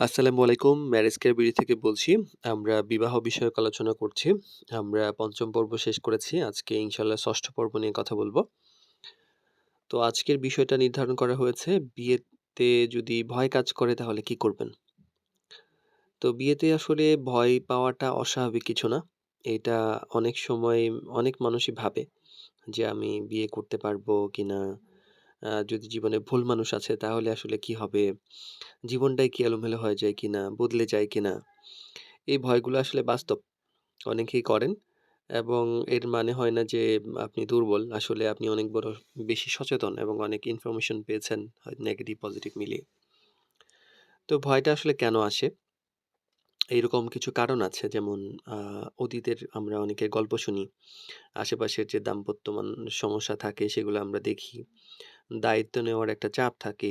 আসসালামু আলাইকুম। Marriage care BD থেকে বলছি। আমরা বিবাহ বিষয়ক আলোচনা করছি। আমরা পঞ্চম পর্ব শেষ করেছি। আজকে ইনশাল্লাহ ষষ্ঠ পর্ব নিয়ে কথা বলব। তো আজকের বিষয়টা নির্ধারণ করা হয়েছে, বিয়েতে যদি ভয় কাজ করে তাহলে কি করবেন? তো বিয়েতে আসলে ভয় পাওয়াটা অস্বাভাবিক কিছু না। এটা অনেক সময় অনেক মানুষই ভাবে যে আমি বিয়ে করতে পারব কিনা? আ যদি জীবনে ভুল মানুষ আছে, তাহলে আসলে কি হবে? জীবনটাই কি এলোমেলো হয়ে যায় কিনা? বদলে যায় কিনা? এই ভয়গুলো আসলে বাস্তব। অনেকেই করেন এবং এর মানে হয় না যে আপনি দুর্বল। আসলে আপনি অনেক বড়, বেশি সচেতন এবং অনেক ইনফরমেশন পেয়েছেন নেগেটিভ পজিটিভ মিলিয়ে। তো ভয়টা আসলে কেন আসে? এইরকম কিছু কারণ আছে যেমন অতীতের আমরা অনেকের গল্প শুনি। আশেপাশের যে দাম্পত্য সমস্যা থাকে সেগুলো আমরা দেখি। দায়িত্ব নেওয়ার একটা চাপ থাকে।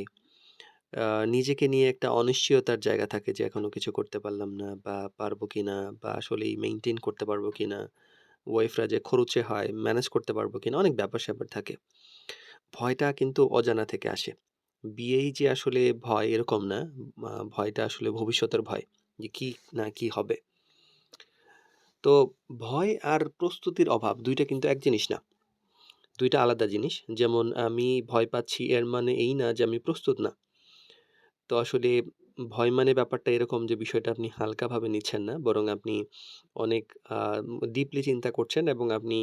নিজেকে নিয়ে একটা অনিশ্চয়তার জায়গা থাকে যে, এখনও কিছু করতে পারলাম না বা পারব কি না বা আসলেই মেইনটেইন করতে পারব কিনা। ওয়াইফরা যে খরচে হয় ম্যানেজ করতে পারব কি না অনেক ব্যাপার-স্যাপার থাকে। ভয়টা কিন্তু অজানা থেকে আসে। বিয়েই যে আসলে ভয় এরকম না। ভয়টা আসলে ভবিষ্যতের ভয়। যে কি না কি হবে। তো ভয় আর প্রস্তুতির অভাব দুইটা কিন্তু এক জিনিস না। ২ টা আলাদা জিনিস। যেমন আমি ভয় পাচ্ছি এর মানে এই না যে আমি প্রস্তুত না। তো আসলে ভয় মানে ব্যাপারটা এরকম যে বিষয়টা আপনি হালকাভাবে নিচ্ছেন না। বরং আপনি অনেক ডিপলি চিন্তা করছেন এবং আপনি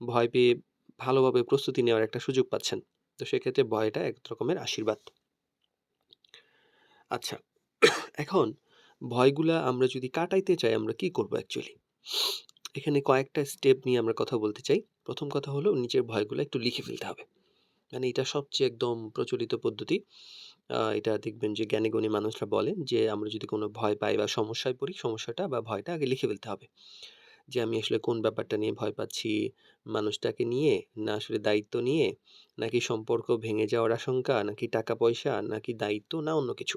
ভয় পেয়ে ভালোভাবে প্রস্তুতি নেওয়ার একটা সুযোগ পাচ্ছেন। তো সেক্ষেত্রে ভয়টা এক রকমের আশীর্বাদ। আচ্ছা, এখন ভয়গুলা আমরা যদি কাটাইতে চাই আমরা কি করব অ্যাকচুয়ালি? এখানে কয়েকটা স্টেপ নিয়ে আমরা কথা বলতে চাই। প্রথম কথা হলো নিজের ভয়গুলো একটু লিখে ফেলতে হবে। মানে এটা সবচেয়ে একদম প্রচলিত পদ্ধতি। এটা দেখবেন যে জ্ঞানী-গুণী মানুষরা বলেন যে আমরা যদি কোনো ভয় পাই বা সমস্যায় পড়ি, সমস্যাটা বা ভয়টা আগে লিখে ফেলতে হবে। যে আমি আসলে কোন ব্যাপারটা নিয়ে ভয় পাচ্ছি, মানুষটাকে নিয়ে, না আসলে দায়িত্ব নিয়ে, নাকি সম্পর্ক ভেঙে যাওয়ার আশঙ্কা, নাকি টাকা-পয়সা, নাকি দায়িত্ব, না অন্য কিছু।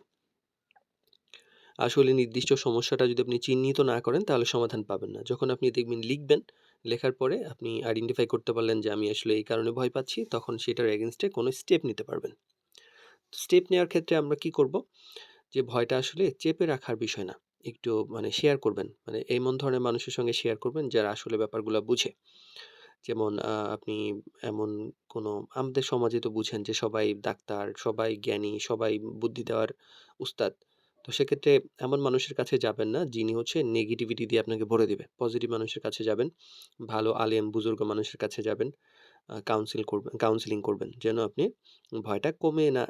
আসলে নির্দিষ্ট সমস্যাটা যদি আপনি চিহ্নিত না করেন তাহলে সমাধান পাবেন না। যখন আপনি দেখবেন লিখবেন, লেখার পরে আপনি আইডেন্টিফাই করতে পারলেন যে আমি আসলে এই কারণে ভয় পাচ্ছি, তখন সেটার এগেইনস্ট এ কোনো স্টেপ নিতে পারবেন। স্টেপ নেওয়ার ক্ষেত্রে আমরা কি করব? যে ভয়টা আসলে চেপে রাখার বিষয় না। একটু মানে শেয়ার করবেন। মানে এমন ধরনের মানুষের সঙ্গে শেয়ার করবেন যারা আসলে ব্যাপারগুলো বুঝে। যেমন আপনি এমন কোনো আমাদের সমাজে তো বুঝেন যে সবাই ডাক্তার, সবাই জ্ঞানী, সবাই বুদ্ধি দেওয়ার উস্তাদ। তো সেক্ষেত্রে এমন মানুষের কাছে যাবেন না যিনি হচ্ছে নেগেটিভিটি দিয়ে আপনাকে ভরে দিবে। পজিটিভ মানুষের কাছে যাবেন। ভালো আলেম, বুজুর্গ মানুষের কাছে যাবেন। কাউন্সিল করবেন কাউন্সিলিং করবেন। যেন আপনি ভয়টা কমে না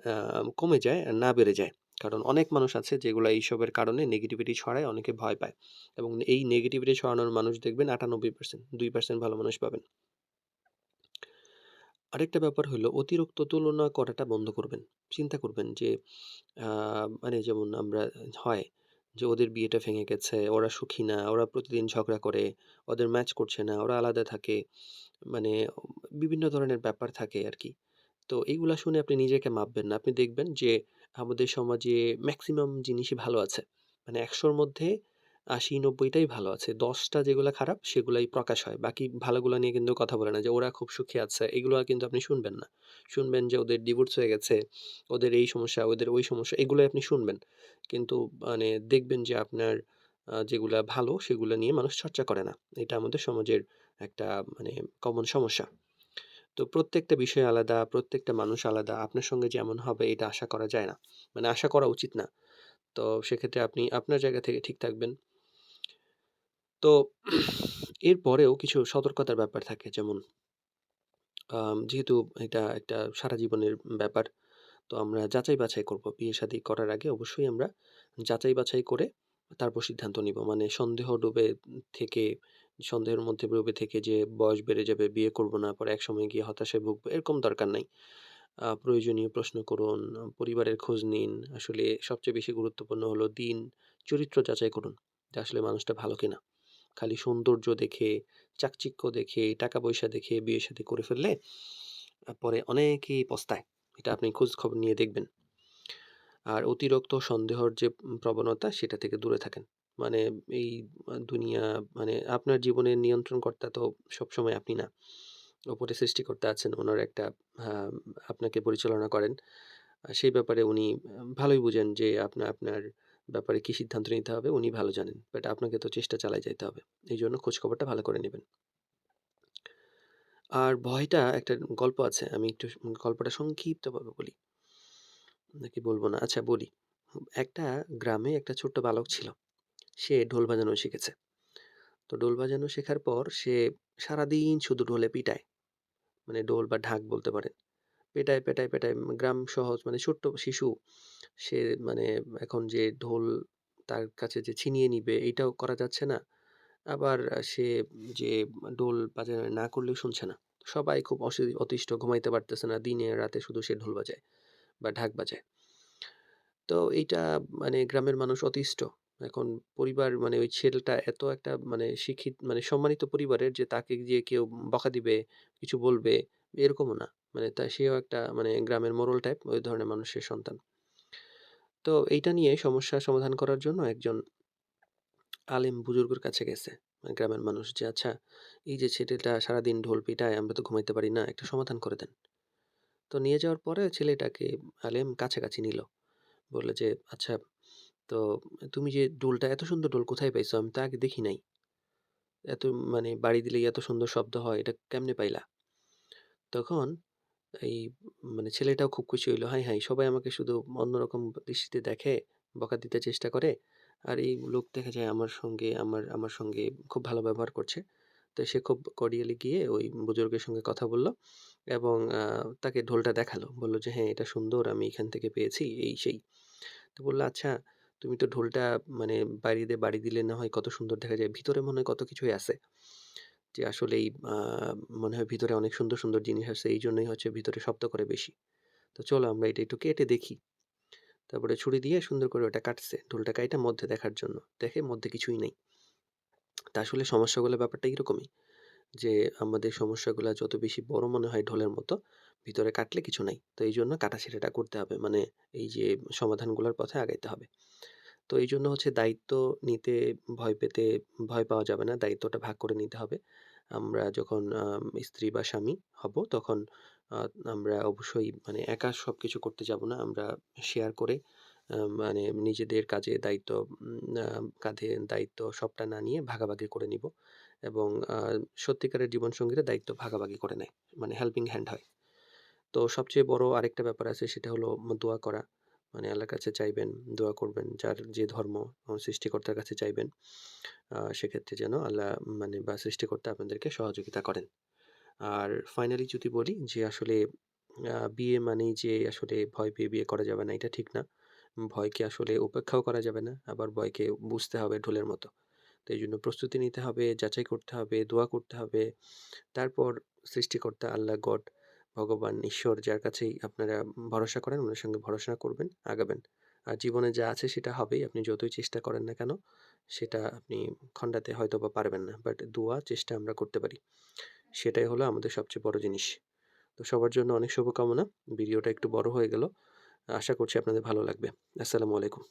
কমে যায়, না বেড়ে যায়। কারণ অনেক মানুষ আছে যেগুলা এইসবের কারণে নেগেটিভিটি ছড়ায়, অনেকে ভয় পায়। এবং এই নেগেটিভিটি ছড়ানোর মানুষ দেখবেন ৯৮% ২% ভালো মানুষ পাবেন। আরেকটা ব্যাপার হলো অতিরিক্ত তুলনা করাটা বন্ধ করবেন। চিন্তা করবেন যে মানে যেমন আমরা হয় যে ওদের বিয়েটা ভেঙে গেছে, ওরা সুখী না, ওরা প্রতিদিন ঝগড়া করে, ওদের ম্যাচ করছে না, ওরা আলাদা থাকে। মানে বিভিন্ন ধরনের ব্যাপার থাকে আর কি তো এইগুলা শুনে আপনি নিজেকে মাপবেন না। আপনি দেখবেন যে আমাদের সমাজে ম্যাক্সিমাম জিনিসই ভালো আছে। মানে একশোর মধ্যে ৮০-৯০ টাই ভালো আছে। ১০ টা যেগুলা খারাপ সেগুলাই প্রকাশ হয়। বাকি ভালোগুলো নিয়ে কিন্তু কথা বলে না যে ওরা খুব সুখী আছে। এগুলো কিন্তু আপনি শুনবেন না। শুনবেন যে ওদের ডিভোর্স হয়ে গেছে, ওদের এই সমস্যা, ওদের ওই সমস্যা এগুলাই আপনি শুনবেন। কিন্তু মানে দেখবেন যে আপনার যেগুলা ভালো সেগুলো নিয়ে মানুষ চর্চা করে না। এটা আমাদের সমাজের একটা মানে কমন সমস্যা। তো প্রত্যেকটা বিষয় আলাদা, প্রত্যেকটা মানুষ আলাদা। আপনার সঙ্গে যেমন হবে এটা আশা করা যায় না। মানে আশা করা উচিত না। তো সেক্ষেত্রে আপনি আপনার জায়গা থেকে ঠিক থাকবেন। তো এরপরেও কিছু সতর্কতার ব্যাপার থাকে যেমন যেহেতু এটা একটা সারা জীবনের ব্যাপার। তো আমরা যাচাই-বাছাই করব। বিয়ে-শাদী করার আগে অবশ্যই আমরা যাচাই-বাছাই করে তারপর সিদ্ধান্ত নিব। মানে সন্দেহ ডুবে থেকে সন্দেহের মধ্যে ডুবে থেকে যে বয়স বেড়ে যাবে, বিয়ে করব না, পরে একসময় গিয়ে হতাশায় ভুগবো, এরকম দরকার নাই। প্রয়োজনীয় প্রশ্ন করুন, পরিবারের খোঁজ নিন। আসলে সবচেয়ে বেশি গুরুত্বপূর্ণ হলো দিন, চরিত্র যাচাই করুন যে আসলে মানুষটা ভালো কিনা। খালি সৌন্দর্য দেখে, চাকচিক্য দেখে, টাকা-পয়সা দেখে বিয়ে সাথে করে ফেললে পরে অনেকেই পস্তায়। এটা আপনি খোঁজ খবর নিয়ে দেখবেন। আর অতিরিক্ত সন্দেহর যে প্রবণতা সেটা থেকে দূরে থাকেন। মানে এই দুনিয়া মানে আপনার জীবনের নিয়ন্ত্রণকর্তা তো সবসময় আপনি না। উপরে সৃষ্টিকর্তা আছেন, ওনার একটা আপনাকে পরিচালনা করেন। সেই ব্যাপারে উনি ভালোই বুঝেন যে আপনার আপনার ব্যাপারে কী সিদ্ধান্ত নিতে হবে উনি ভালো জানেন। বাট আপনাকে তো চেষ্টা চালায় যাইতে হবে। এইজন্য খোঁজখবরটা ভালো করে নেবেন আর ভয়টা একটা গল্প আছে। আমি একটু গল্পটা সংক্ষিপ্তভাবে বলি। নাকি বলব না? আচ্ছা বলি। একটা গ্রামে একটা ছোট্ট বালক ছিল। সে ঢোল বাজানো শিখেছে। তো ঢোল বাজানো শেখার পর সে সারাদিন শুধু ঢোলে পিটায়। মানে ঢোল বা ঢাক বলতে পারেন। পেটায়, পেটায়, পেটায় গ্রাম সহজ মানে ছোট্ট শিশু সে মানে এখন যে ঢোল তার কাছে যে ছিনিয়ে নিবে এইটাও করা যাচ্ছে না। আবার সে যে ঢোল বাজানো না করলেও শুনছে না। সবাই খুব অতিষ্ঠ ঘুমাইতে পারতেছে না। দিনে রাতে শুধু সে ঢোল বাজায় বা ঢাক বাজায়। তো এইটা মানে গ্রামের মানুষ অতিষ্ঠ। এখন পরিবার মানে ওই ছেলেটা এত একটা মানে শিক্ষিত মানে সম্মানিত পরিবারের যে তাকে গিয়ে কেউ বকা দিবে, কিছু বলবে এরকমও না। মানে তা সেও একটা মানে গ্রামের মোড়ল টাইপ ওই ধরনের মানুষের সন্তান। তো এইটা নিয়ে সমস্যা সমাধান করার জন্য একজন আলেম বুজুর্গের কাছে গেছে। মানে গ্রামের মানুষ যে, "আচ্ছা এই যে ছেলেটা সারাদিন ঢোল পিটায় আমরা তো ঘুমাইতে পারি না। একটা সমাধান করে দেন।" তো নিয়ে যাওয়ার পরে ছেলেটাকে আলেম কাছাকাছি নিল। বলল যে, "আচ্ছা তো তুমি যে ঢোলটা এত সুন্দর ঢোল কোথায় পাইছো? আমি তো আগে দেখি নাই। এত মানে বাড়ি দিলেই এত সুন্দর শব্দ হয় এটা কেমনে পাইলা?" তখন এই মানে ছেলেটাও খুব খুশি হইল। হায়, হায় সবাই আমাকে শুধু অন্যরকম দৃষ্টিতে দেখে, বকা দিতে চেষ্টা করে। আর এই লোক দেখা যায় আমার সঙ্গে আমার আমার সঙ্গে খুব ভালো ব্যবহার করছে। তো সে খুব cordially গিয়ে ওই বুজুর্গের সঙ্গে কথা বলল এবং তাকে ঢোলটা দেখাল। বলল যে, "হ্যাঁ, এটা সুন্দর আমি এখান থেকে পেয়েছি" এই সেই। তো বলল "আচ্ছা তুমি তো ঢোলটা মানে বাড়ি দিয়ে বাড়ি দিলে না হয় কত সুন্দর দেখা যায়। ভিতরে মনে হয় কত কিছুই আছে। যে আসলেই মনে হয় ভিতরে অনেক সুন্দর, সুন্দর জিনিস আছে। এই জন্যই হচ্ছে ভিতরে শব্দ করে বেশি। তো চলো আমরা এটা একটু কেটে দেখি।" তারপরে ছুরি দিয়ে সুন্দর করে ওটা কাটছে। ঢোলটা কাইটা মধ্যে দেখার জন্য। দেখে মধ্যে কিছুই নেই। তা আসলে সমস্যাগুলো ব্যাপারটা এরকমই। যে আমাদের সমস্যাগুলো যত বেশি বড় মনে হয় ঢোলের মতো, ভিতরে কাটলে কিছু নাই। তো এইজন্য কাটাছেঁড়াটা করতে হবে। মানে এই যে সমাধানগুলোর পথে আগাইতে হবে। তো এই জন্য হচ্ছে দায়িত্ব নিতে ভয় পেতে ভয় পাওয়া যাবে না। দায়িত্বটা ভাগ করে নিতে হবে। আমরা যখন স্ত্রী বা স্বামী হব, তখন আমরা অবশ্যই মানে একা সবকিছু করতে যাব না। আমরা শেয়ার করে মানে নিজেদের কাজে দায়িত্ব কাঁধে দায়িত্ব সবটা না নিয়ে ভাগাভাগি করে নিব। এবং সত্যিকারের জীবনসঙ্গীরা দায়িত্ব ভাগাভাগি করে নেয়। মানে হেল্পিং হ্যান্ড হয়। তো সবচেয়ে বড় আরেকটা ব্যাপার আছে, সেটা হলো দোয়া করা। মানে আল্লাহর কাছে চাইবেন, দোয়া করবেন। যার যে ধর্ম সৃষ্টিকর্তার কাছে চাইবেন। সেক্ষেত্রে যেন আল্লাহ মানে বা সৃষ্টিকর্তা আপনাদেরকে সহযোগিতা করেন। আর ফাইনালি যদি বলি যে আসলে বিয়ে মানেই যে আসলে ভয় পেয়ে বিয়ে করা যাবে না এটা ঠিক না। ভয়কে আসলে উপেক্ষাও করা যাবে না। আবার ভয়কে বুঝতে হবে ঢোলের মতো। তো এই জন্য প্রস্তুতি নিতে হবে, যাচাই করতে হবে, দোয়া করতে হবে। তারপর সৃষ্টিকর্তা আল্লাহ, গড, ভগবান, ঈশ্বর যার কাছেই আপনারা ভরসা করেন ওনার সঙ্গে ভরসা করবেন, আগাবেন। আর জীবনে যা আছে সেটা হবেই। আপনি যতই চেষ্টা করেন না কেন, সেটা আপনি খণ্ডাতে হয়তো বা পারবেন না। বাট দোয়া চেষ্টা আমরা করতে পারি। সেটাই হলো আমাদের সবচেয়ে বড় জিনিস। তো সবার জন্য অনেক শুভকামনা। ভিডিওটা একটু বড় হয়ে গেল। আশা করছি আপনাদের ভালো লাগবে। আসসালামু আলাইকুম।